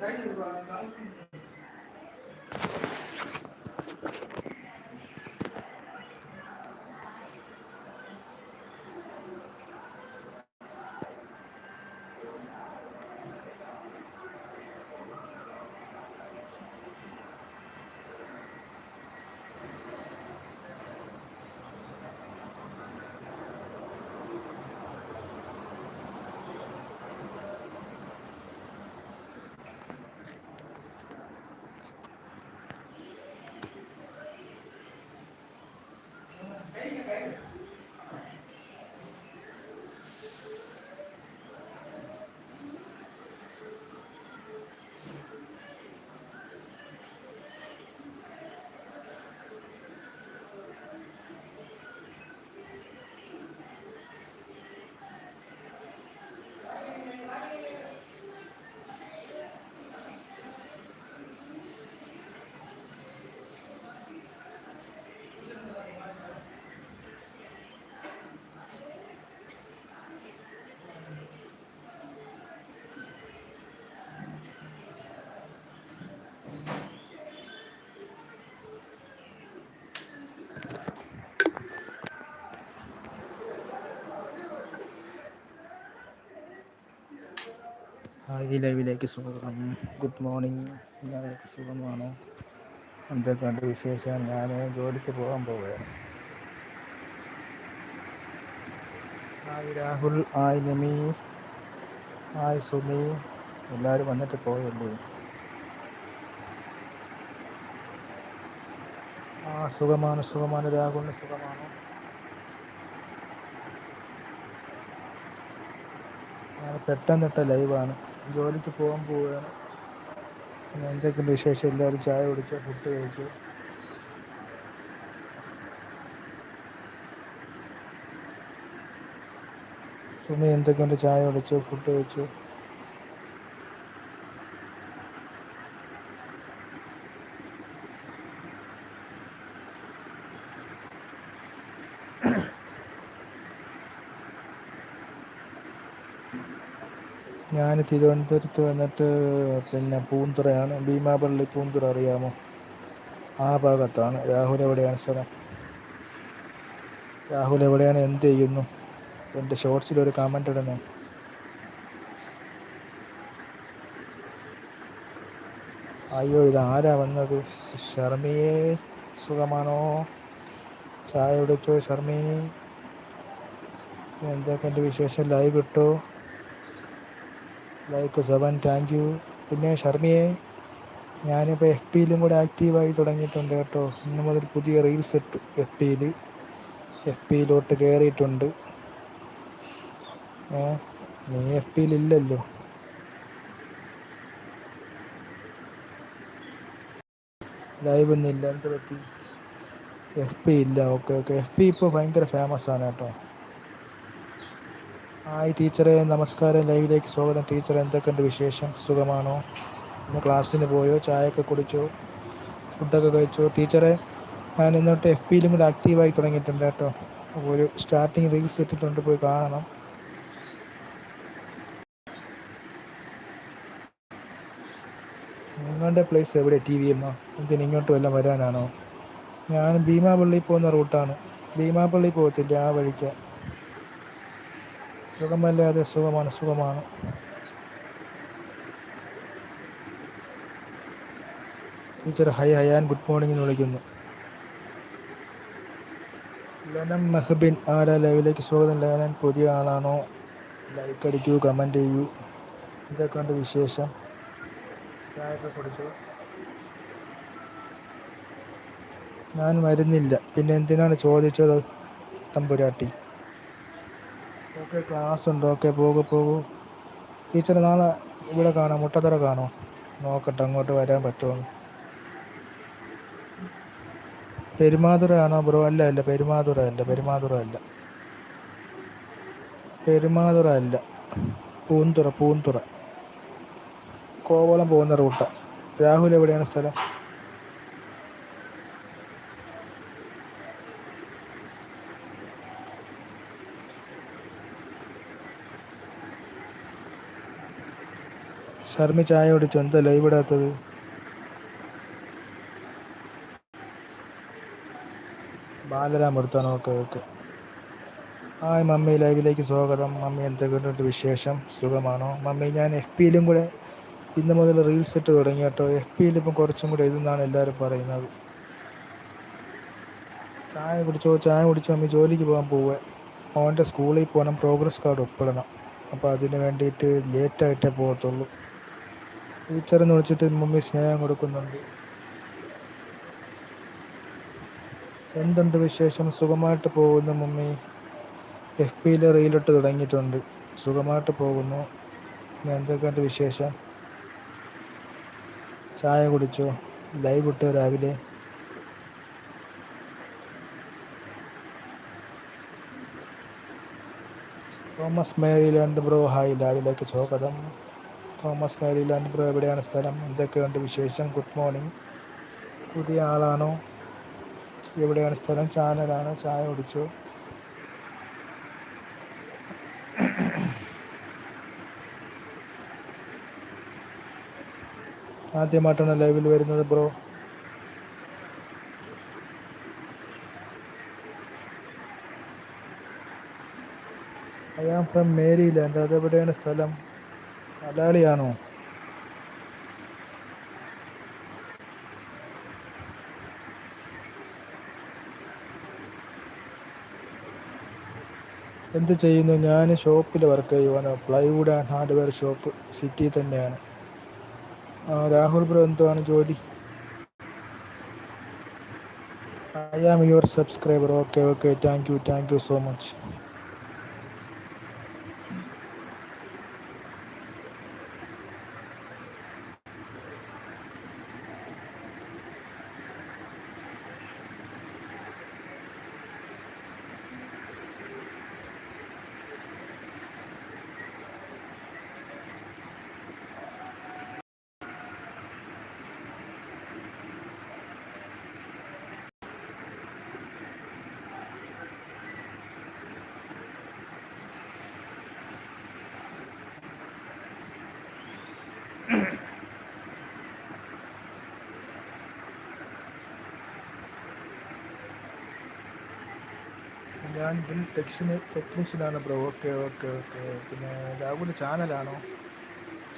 赶紧的吧赶紧的 hi ലൈവിലേക്ക് സ്വാഗതം. Good morning എല്ലാവർക്കും സുഖമാണോ. എന്തൊക്കെയുണ്ട് വിശേഷം? ഞാൻ ജോലിക്ക് പോകാൻ പോവുകയാണ്. Hi Rahul hi Nami hi Sumi. എല്ലാവരും വന്നിട്ട് പോയല്ലേ? ആ സുഖമാണ് സുഖമാണ്. രാഹുലിന് സുഖമാണ്? പെട്ടെന്നിട്ട ലൈവാണ്. ജോലിക്ക് പോകാൻ പോവുകയാണ് പിന്നെ എന്തൊക്കെയുണ്ട് വിശേഷം? എല്ലാവരും ചായ കുടിച്ചു? ഫുഡ് കഴിച്ചു? സുമി എന്തൊക്കെയുണ്ട്? ചായ കുടിച്ചു? ഫുഡ് കഴിച്ചു ഞാൻ തിരുവനന്തപുരത്ത് വന്നിട്ട് പിന്നെ പൂന്തുറയാണ്. ഭീമാപള്ളി പൂന്തുറ അറിയാമോ? ആ ഭാഗത്താണ്. രാഹുൽ എവിടെയാണ് സ്ഥലം? രാഹുൽ എവിടെയാണ്? എന്ത് ചെയ്യുന്നു? എന്റെ ഷോർട്സിലൊരു കമന്റ് ഇടണേ. അയ്യോ ഇത് ആരാ വന്നത്? ഷർമിയെ സുഖമാണോ? ചായ കുടിച്ചോ ഷർമി? എന്തൊക്കെ എന്റെ വിശേഷം? ലൈവ് ഇട്ടോ? ലൈക്ക് സെവൻ താങ്ക് യു പിന്നെ ഷർമിയെ ഞാനിപ്പോൾ എഫ് പിയിലും കൂടെ ആക്റ്റീവായി തുടങ്ങിയിട്ടുണ്ട് കേട്ടോ. ഇന്ന് മുതൽ പുതിയ റീൽസ് ഇട്ടു എഫ് പിയിൽ എഫ് പിയിലോട്ട് കയറിയിട്ടുണ്ട് ഏ നീ എഫ് പിയിലില്ലല്ലോ ലൈവ് ഒന്നുമില്ല. എന്ത് പറ്റി? എഫ് പി ഇല്ല. Okay okay. എഫ് പി ഇപ്പോൾ ഭയങ്കര ഫേമസ് ആണ് കേട്ടോ. ഹായ് ടീച്ചറെ നമസ്കാരം. ലൈവിലേക്ക് സ്വാഗതം. ടീച്ചർ എന്തൊക്കെയുണ്ട് വിശേഷം? സുഖമാണോ? ഇന്ന് ക്ലാസ്സിന് പോയോ? ചായയൊക്കെ കുടിച്ചോ? ഫുഡൊക്കെ കഴിച്ചോ? ടീച്ചറെ ഞാൻ ഇന്നോട്ട് എഫ് പിയിലും കൂടെ ആക്റ്റീവായി തുടങ്ങിയിട്ടുണ്ട് കേട്ടോ. അപ്പോൾ ഒരു സ്റ്റാർട്ടിങ് റീൽസ് ഇട്ടിട്ടുണ്ട് പോയി കാണണം. നിങ്ങളുടെ പ്ലേസ് എവിടെ? ടി വി എമ്മ എന്തിന് ഇങ്ങോട്ട് വല്ലതും വരാനാണോ? ഞാൻ ഭീമാപള്ളി പോകുന്ന റൂട്ടാണ് ഭീമാപള്ളി പോകത്തില്ല ആ വഴിക്ക്. സുഖമല്ലാതെ സുഖമാണ് സുഖമാണ്. Teacher hi Hayan good morning എന്ന് വിളിക്കുന്നു. ലനം മെഹബിൻ ആരാ ലൈവിലേക്ക് സ്വാഗതം. ലനൻ പുതിയ ആളാണോ? ലൈക്ക് അടിക്കൂ കമന്റ് ചെയ്യൂ. ഇതൊക്കെയുണ്ട് വിശേഷം. ചായൊക്കെ കുടിച്ചു? ഞാൻ വരുന്നില്ല. പിന്നെ എന്തിനാണ് ചോദിച്ചത് തമ്പുരാട്ടി? ഓക്കെ ക്ലാസ് ഉണ്ട്? ഓക്കെ പോകൂ പോകൂ. ടീച്ചർ നാളെ ഇവിടെ കാണാം മുട്ടത്തറ കാണോ. നോക്കട്ടെ അങ്ങോട്ട് വരാൻ പറ്റുമോ? പെരുമാതുറ ആണോ ബ്രോ അല്ല അല്ല പെരുമാതുറ അല്ല പെരുമാതുറ അല്ല. പെരുമാതുറ അല്ല. പൂന്തുറ പൂന്തുറ. കോവളം പോകുന്ന റൂട്ടാണ് രാഹുൽ എവിടെയാണ് സ്ഥലം? ഷർമി ചായ കുടിച്ചു എന്താ ലൈവ് ഇടാത്തത്? ബാലരാം എടുത്താണോ ഓക്കെ ഓക്കെ. ഹായ് മമ്മി ലൈവിലേക്ക് സ്വാഗതം. മമ്മി എന്തൊക്കെയുണ്ട് വിശേഷം? സുഖമാണോ? മമ്മി ഞാൻ എഫ് പിയിലും കൂടെ ഇന്ന് മുതൽ റീൽസ് ഇട്ട് തുടങ്ങി കേട്ടോ. എഫ് പിയിൽ ഇപ്പം കുറച്ചും കൂടെ ഇതെന്നാണ് എല്ലാവരും പറയുന്നത്. ചായ കുടിച്ചോ? ചായ കുടിച്ചോ? മമ്മി ജോലിക്ക് പോകാൻ പോവുക. മോന്റെ സ്കൂളിൽ പോകണം. പ്രോഗ്രസ് കാർഡ് ഒപ്പിടണം. അപ്പോൾ അതിന് വേണ്ടിയിട്ട് ലേറ്റായിട്ടേ പോകത്തുള്ളൂ. ടീച്ചറെന്ന് വിളിച്ചിട്ട് മമ്മി സ്നേഹം കൊടുക്കുന്നുണ്ട്. എന്തുണ്ട് വിശേഷം? സുഖമായിട്ട് പോകുന്നു മമ്മി. എഫ് പിയിൽ റീലിട്ട് തുടങ്ങിയിട്ടുണ്ട്. സുഖമായിട്ട് പോകുന്നു. എന്തൊക്കെയുണ്ട് വിശേഷം? ചായ കുടിച്ചു? ലൈവ് ഇട്ട് രാവിലെ? Thomas Maryland bro hi. രാവിലേക്ക് സ്വാഗതം. തോമസ് മേരിലാൻഡ് ബ്രോ എവിടെയാണ് സ്ഥലം? എന്തൊക്കെയുണ്ട് വിശേഷം? ഗുഡ് മോർണിംഗ് പുതിയ ആളാണോ? എവിടെയാണ് സ്ഥലം? ചാനലാണ്? ചായ കുടിച്ചു? ആദ്യമായിട്ടാണ് ലൈവിൽ വരുന്നത് bro. I am from Maryland അതെവിടെയാണ് സ്ഥലം? മലയാളിയാണോ എന്ത് ചെയ്യുന്നു? ഞാൻ ഷോപ്പിൽ വർക്ക് ചെയ്യുവാണ്. Plywood and hardware shop city തന്നെയാണ്. രാഹുൽ ബ്രോ എന്തുവാണ് ജോലി? I am your subscriber okay okay thank you thank you so much ഞാൻ ബിൽ ടെക്സിന് ടെക്നീഷ്യനാണ് ബ്രോ. Okay okay okay. പിന്നെ രാഹുൽ ചാനലാണോ?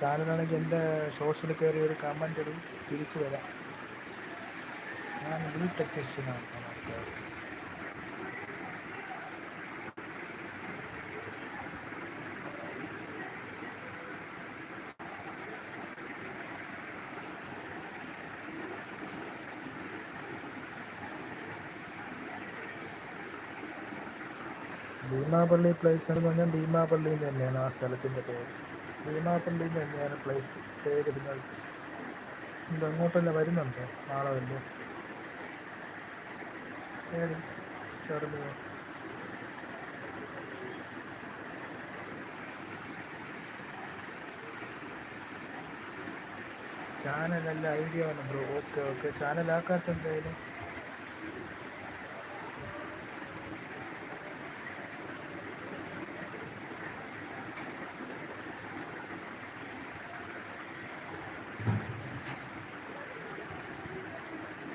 ചാനലാണെങ്കിൽ എന്റെ ഷോർട്സിൽ കയറി ഒരു കമന്റ് ഒരു തിരിച്ചു വരാം. ഞാൻ bill ടെക്നീഷ്യനാണ്. Okay okay. Beemapally place എന്ന് പറഞ്ഞാൽ ഭീമാപള്ളി തന്നെയാണ് ആ സ്ഥലത്തിന്റെ പേര്. ഭീമാപള്ളി തന്നെയാണ് പ്ലേസ് പേരിടുന്നത്. ഇത് അങ്ങോട്ടല്ല വരുന്നുണ്ടോ? നാളെ വല്ലോ ചാനലല്ല ഐഡിയ ആണ് ബ്രോ ഓക്കെ ഓക്കെ ചാനലാക്കാത്ത എന്തായാലും?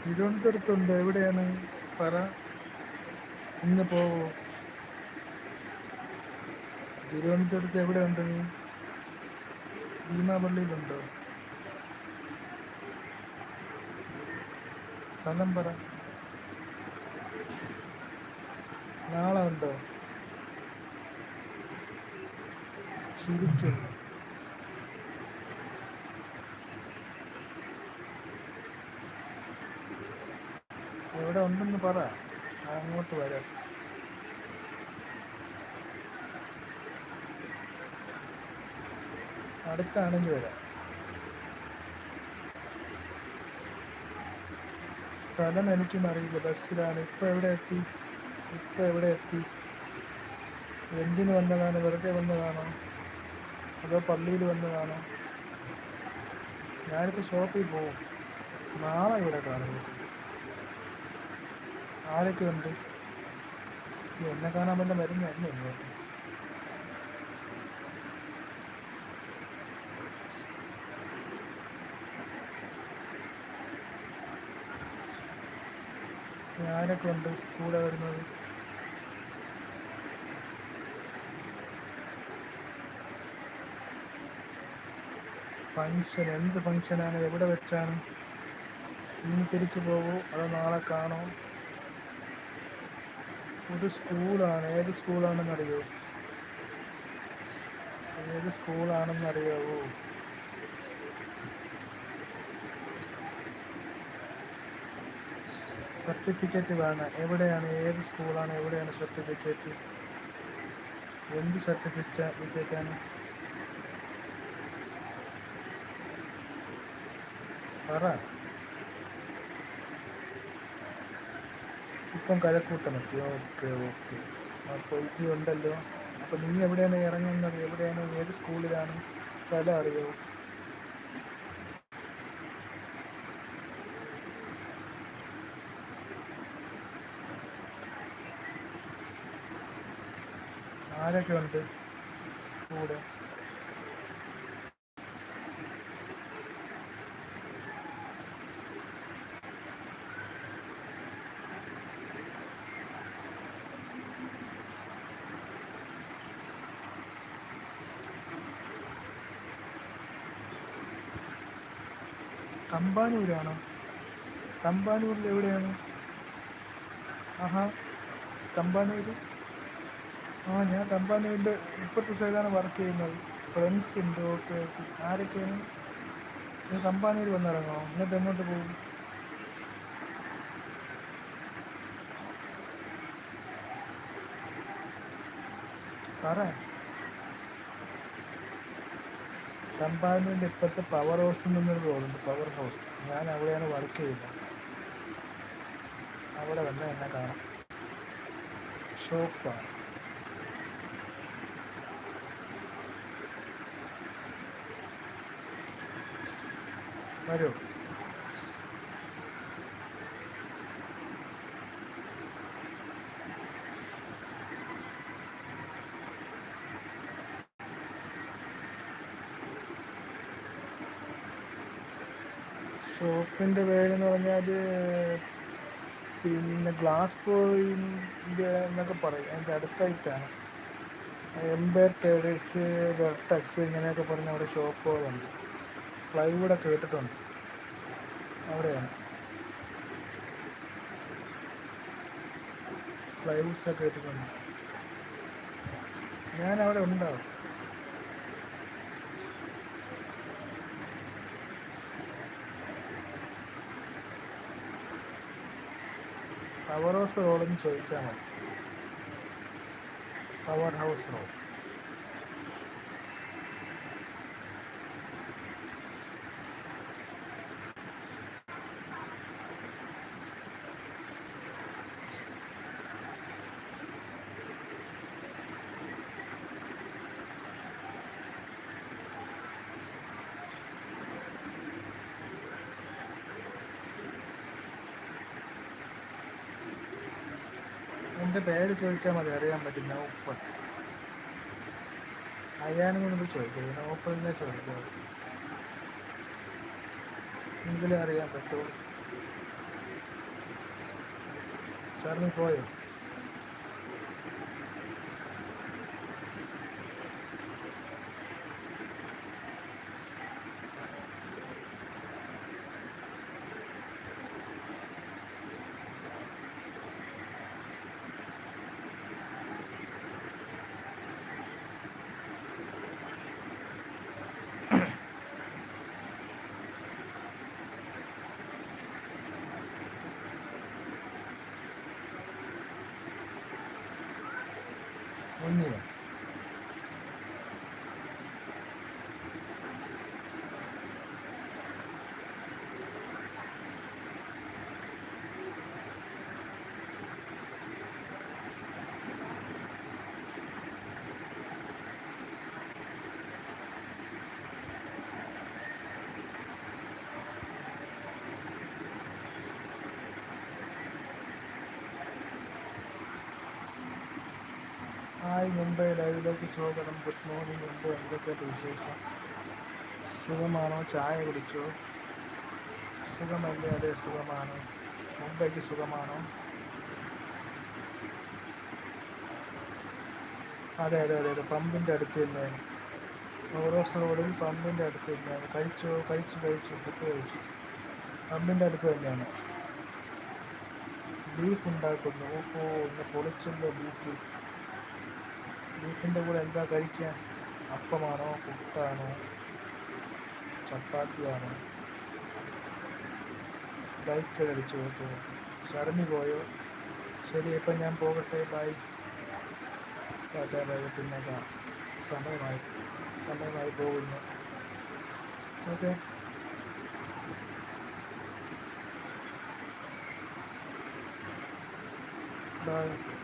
തിരുവനന്തപുരത്തുണ്ട്. എവിടെയാണ്? പറ. ഇന്ന് പോവോ? തിരുവനന്തപുരത്ത് എവിടെയുണ്ട്? ഭീമാപള്ളിയിലുണ്ടോ സ്ഥലം പറ. നാളെ ഉണ്ടോ? ചിരിക്കുന്നു എവിടെ ഉണ്ടെന്ന് പറ. അങ്ങോട്ട് വരാം. അടുത്താണെങ്കിൽ വരാം. സ്ഥലം എനിക്കും അറിയില്ല. ബസ്സിലാണ്. ഇപ്പം എവിടെ എത്തി? ഇപ്പം എവിടെ എത്തി? എന്തിന് വന്നതാണ്? വെറുതെ വന്നതാണോ? അതോ പള്ളിയിൽ വന്നതാണോ? ഞാനിപ്പോൾ ഷോപ്പിൽ പോവും. നാളെ ഇവിടെ കാണുന്നു ആരൊക്കെ ഉണ്ട്? എന്നെ കാണാൻ വല്ല വരുന്നതല്ലേ ഇങ്ങോട്ട്. ആരൊക്കെ ഉണ്ട് കൂടെ വരുന്നത്? ഫങ്ഷൻ എന്ത് ഫങ്ഷനാണ് എവിടെ വെച്ചാണ്? ഇനി തിരിച്ചു പോകൂ അതോ നാളെ കാണോ? ഒരു സ്കൂളാണ്. ഏത് സ്കൂളാണെന്ന് അറിയോ ഏത് സ്കൂളാണെന്ന് അറിയാവോ സർട്ടിഫിക്കറ്റ് വേണം. എവിടെയാണ്? ഏത് സ്കൂളാണ്? എവിടെയാണ് സർട്ടിഫിക്കറ്റ്? എന്ത് സർട്ടിഫിക്കറ്റാണ് പറ. ഇപ്പം കഴക്കൂട്ടമെത്തി ഓക്കെ ഓക്കെ. അപ്പോൾ ഇത് ഉണ്ടല്ലോ അപ്പോൾ നീ എവിടെയാണ് ഇറങ്ങുന്നത്? എവിടെയാണ്? ഏത് സ്കൂളിലാണ്? സ്ഥലം അറിയോ? ആരൊക്കെ ഉണ്ട് കൂടെ. തമ്പാനൂരാണോ? തമ്പാനൂരിൽ എവിടെയാണ്? ആഹാ തമ്പാനൂർ ആ ഞാൻ തമ്പാനൂരിന്റെ ഇപ്പോഴത്തെ സൈഡാണ് വർക്ക് ചെയ്യുന്നത്. ഫ്രണ്ട്സ് ഉണ്ട് ഓക്കെ ഓക്കെ. ആരൊക്കെയാണ്? ഞാൻ തമ്പാനൂർ വന്നിറങ്ങോ എന്നിട്ട് എങ്ങോട്ട് പോകും? പറ. തമ്പാനൂരിന്റെ ഇപ്പോഴത്തെ പവർ ഹൗസിൽ നിന്നൊരു റോഡുണ്ട് പവർ ഹൗസ് ഞാൻ അവിടെയാണ് വർക്ക് ചെയ്യുന്നത് അവിടെ വന്ന എന്നെ കാണാം. ഷോപ്പാണ് വരൂ. ഷോപ്പിന്റെ പേരെന്ന് പറഞ്ഞാൽ പിന്നെ ഗ്ലാസ് പോയിന്റ് എന്നൊക്കെ പറയും. അതിന്റെ അടുത്തായിട്ടാണ്. എംപയർ ട്രേഡേഴ്സ് വെർട്ടക്സ് ഇങ്ങനെയൊക്കെ പറഞ്ഞ അവിടെ ഷോപ്പുകളുണ്ട്. പ്ലൈവുഡൊക്കെ കേട്ടിട്ടുണ്ട്. അവിടെയാണ്. പ്ലൈവുഡ്സൊക്കെ കേട്ടിട്ടുണ്ട്. ഞാൻ അവിടെ ഉണ്ടാവും. പവർ ഹൗസ് റോഡെന്ന് ചോദിച്ചാൽ മതി. പവർ ഹൗസ് റോഡ് എന്റെ പേര് ചോദിച്ചാൽ മതി അറിയാൻ പറ്റും നൗഫൽ അയാണെന്നൊന്നും ചോദിക്കരുത്. നൗഫലിനെ ചോദിക്കരുത് എങ്കിലും അറിയാൻ പറ്റുള്ളൂ സാറിന് പോയോ ഒന്നിയോ ഹായ് മുംബൈ ലൈവിലേക്ക് സ്വാഗതം ഗുഡ് മോർണിംഗ് മുമ്പ് എന്തൊക്കെയാണ് വിശേഷം? സുഖമാണോ? ചായ കുടിച്ചോ? സുഖമല്ലേ? അതെ സുഖമാണ്. മുംബൈക്ക് സുഖമാണോ? അതെ അതെ അതെ അതെ പമ്പിന്റെ അടുത്ത് തന്നെയാണ്. ഓറോസ് റോഡിൽ പമ്പിന്റെ അടുത്ത് തന്നെയാണ്. കഴിച്ചോ? കഴിച്ചു കഴിച്ചു ഫുഡ് കഴിച്ചു. പമ്പിന്റെ അടുത്ത് തന്നെയാണ്. ബീഫ് ഉണ്ടാക്കുന്നു. ഓ ഇന്ന് ബീഫ്. ബീഫിന്റെ കൂടെ എന്താ കഴിക്കാൻ? അപ്പമാണോ പുട്ടാണോ ചപ്പാത്തിയാണോ? ബൈക്ക് അടിച്ചു ഓക്കെ ഓക്കെ പോയോ? ശരി ഇപ്പം ഞാൻ പോകട്ടെ ബൈ. ടാറ്റാ പിന്നെ സമയമായി. സമയമായി പോകുന്നു. Okay bye.